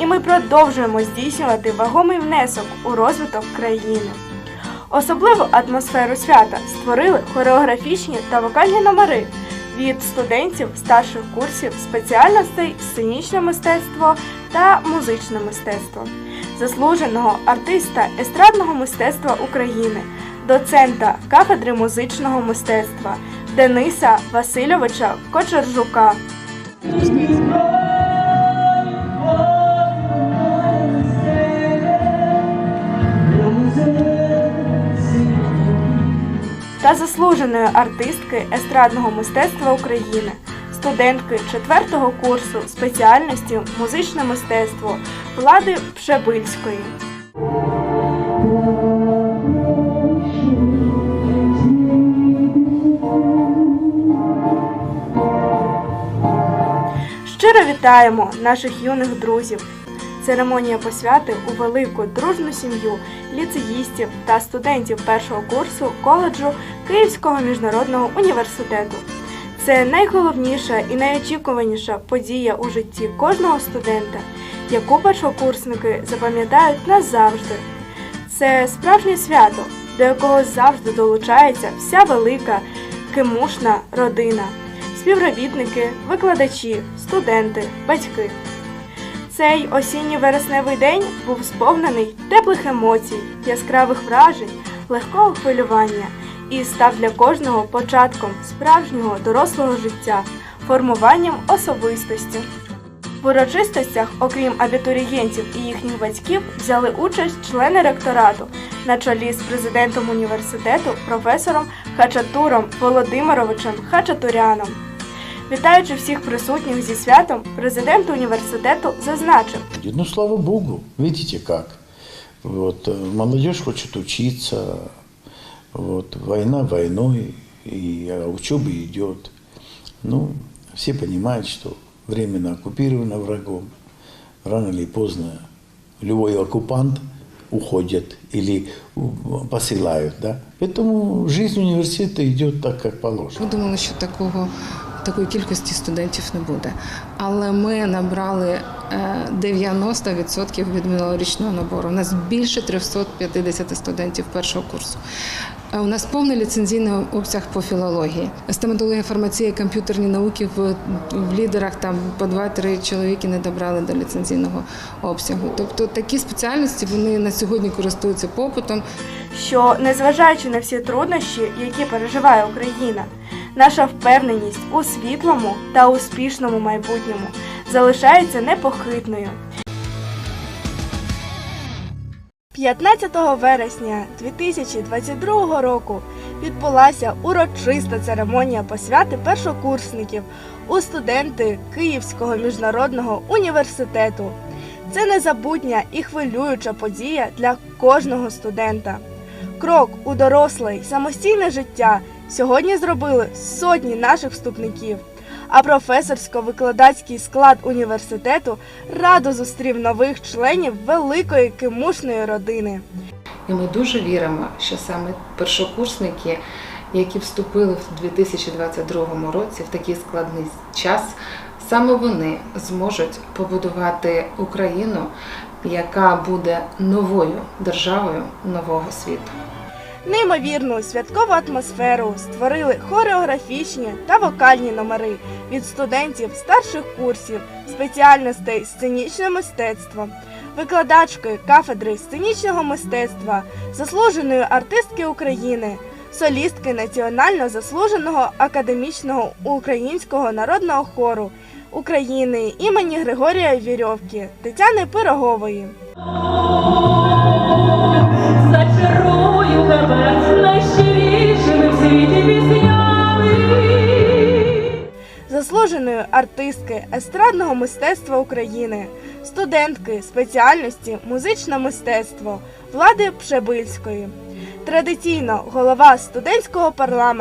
і ми продовжуємо здійснювати вагомий внесок у розвиток країни. Особливу атмосферу свята створили хореографічні та вокальні номери від студентів старших курсів спеціальностей сценічне мистецтво та музичне мистецтво, заслуженого артиста естрадного мистецтва України, доцента кафедри музичного мистецтва Дениса Васильовича Кочержука. Та заслуженої артистки естрадного мистецтва України, студентки 4-го курсу спеціальності музичне мистецтво Влади Пшебильської. Щиро вітаємо наших юних друзів. Церемонія посвяти у велику дружну сім'ю ліцеїстів та студентів першого курсу коледжу Київського міжнародного університету. Це найголовніша і найочікуваніша подія у житті кожного студента, яку першокурсники запам'ятають назавжди. Це справжнє свято, до якого завжди долучається вся велика кимушна родина, співробітники, викладачі, студенти, батьки. Цей осінній вересневий день був сповнений теплих емоцій, яскравих вражень, легкого хвилювання і став для кожного початком справжнього дорослого життя, формуванням особистості. В урочистостях, окрім абітурієнтів і їхніх батьків, взяли участь члени ректорату на чолі з президентом університету професором Хачатуром Володимировичем Хачатуряном. Вітаючи всіх присутніх зі святом, президент університету зазначив, Ну, слава Богу, видите как. Вот, э, молодежь хочет учиться, вот, война войной, и а учеба идет. Ну, все понимают, что временно оккупировано врагом. Рано или поздно любой оккупант уходит или у- посылают, да. Поэтому жизнь университета идет так, как положено. Ми думали, що такого такої кількості студентів не буде. Але ми набрали е, 90% від минулорічного набору. У нас більше 350 студентів першого курсу. Е, У нас повний ліцензійний обсяг по філології. Стоматологія, фармація, комп'ютерні науки в, в лідерах там по 2-3 чоловіки не добрали до ліцензійного обсягу. Тобто такі спеціальності вони на сьогодні користуються попитом. що незважаючи на всі труднощі, які переживає Україна, наша впевненість у світлому та успішному майбутньому залишається непохитною. 15 вересня 2022 року відбулася урочиста церемонія посвяти першокурсників у студенти Київського міжнародного університету. Це незабутня і хвилююча подія для кожного студента. Крок у доросле й самостійне життя сьогодні зробили сотні наших вступників. А професорсько-викладацький склад університету радо зустрів нових членів великої кимушної родини. І ми дуже віримо, що саме першокурсники, які вступили в 2022 році в такий складний час, саме вони зможуть побудувати Україну, яка буде новою державою нового світу. Неймовірну святкову атмосферу створили хореографічні та вокальні номери від студентів старших курсів спеціальностей сценічне мистецтво, викладачки кафедри сценічного мистецтва, заслуженої артистки України, солістки національно заслуженого академічного українського народного хору України імені Григорія Вірьовки Тетяни Пирогової. Тебе найщирішими в світі піснями. заслуженої артистки естрадного мистецтва України, студентки спеціальності музичне мистецтво Влади Пшебильської. Традиційно голова студентського парламенту